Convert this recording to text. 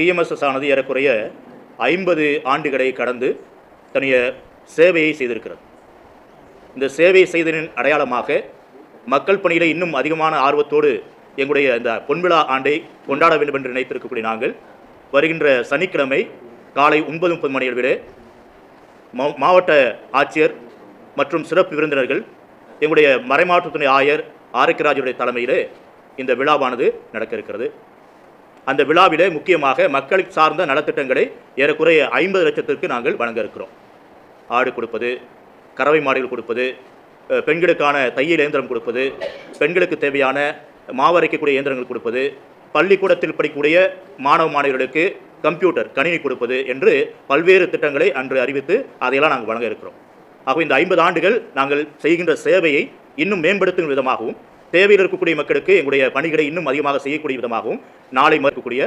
டிஎம்எஸ்எஸ் ஆனது ஏறக்குறைய ஐம்பது ஆண்டுகளை கடந்து தன்னுடைய சேவையை செய்திருக்கிறது. இந்த சேவை செய்ததின் அடையாளமாக மக்கள் பணியில் இன்னும் அதிகமான ஆர்வத்தோடு எங்களுடைய இந்த பொன்விழா ஆண்டை கொண்டாட வேண்டும் என்று நினைத்திருக்கக்கூடிய நாங்கள் வருகின்ற சனிக்கிழமை காலை ஒன்பது முப்பது மணி அளவிலே மா- மாவட்ட ஆட்சியர் மற்றும் சிறப்பு விருந்தினர்கள் எங்களுடைய மறைமாவட்டத்துறை ஆயர் ஆரோக்கியராஜுடைய தலைமையிலே இந்த விழாவானது நடக்க இருக்கிறது அந்த விழாவிலே முக்கியமாக மக்களுக்கு சார்ந்த நலத்திட்டங்களை ஏறக்குறைய ஐம்பது லட்சத்திற்கு நாங்கள் வழங்க இருக்கிறோம் ஆடு கொடுப்பது கறவை மாடுகள் கொடுப்பது பெண்களுக்கான தையல் இயந்திரம் கொடுப்பது பெண்களுக்கு தேவையான மாவரைக்கக்கூடிய இயந்திரங்கள் கொடுப்பது பள்ளிக்கூடத்தில் படிக்கக்கூடிய மாணவ மாணவர்களுக்கு கம்ப்யூட்டர் கணினி கொடுப்பது என்று பல்வேறு திட்டங்களை அன்று அறிவித்து அதையெல்லாம் நாங்கள் வழங்க இருக்கிறோம். ஆக இந்த ஐம்பது ஆண்டுகள் நாங்கள் செய்கின்ற சேவையை இன்னும் மேம்படுத்தும் விதமாகவும் தேவையில் இருக்கக்கூடிய மக்களுக்கு எங்களுடைய பணிகளை இன்னும் அதிகமாக செய்யக்கூடிய விதமாகவும் நாளை மறுக்கக்கூடிய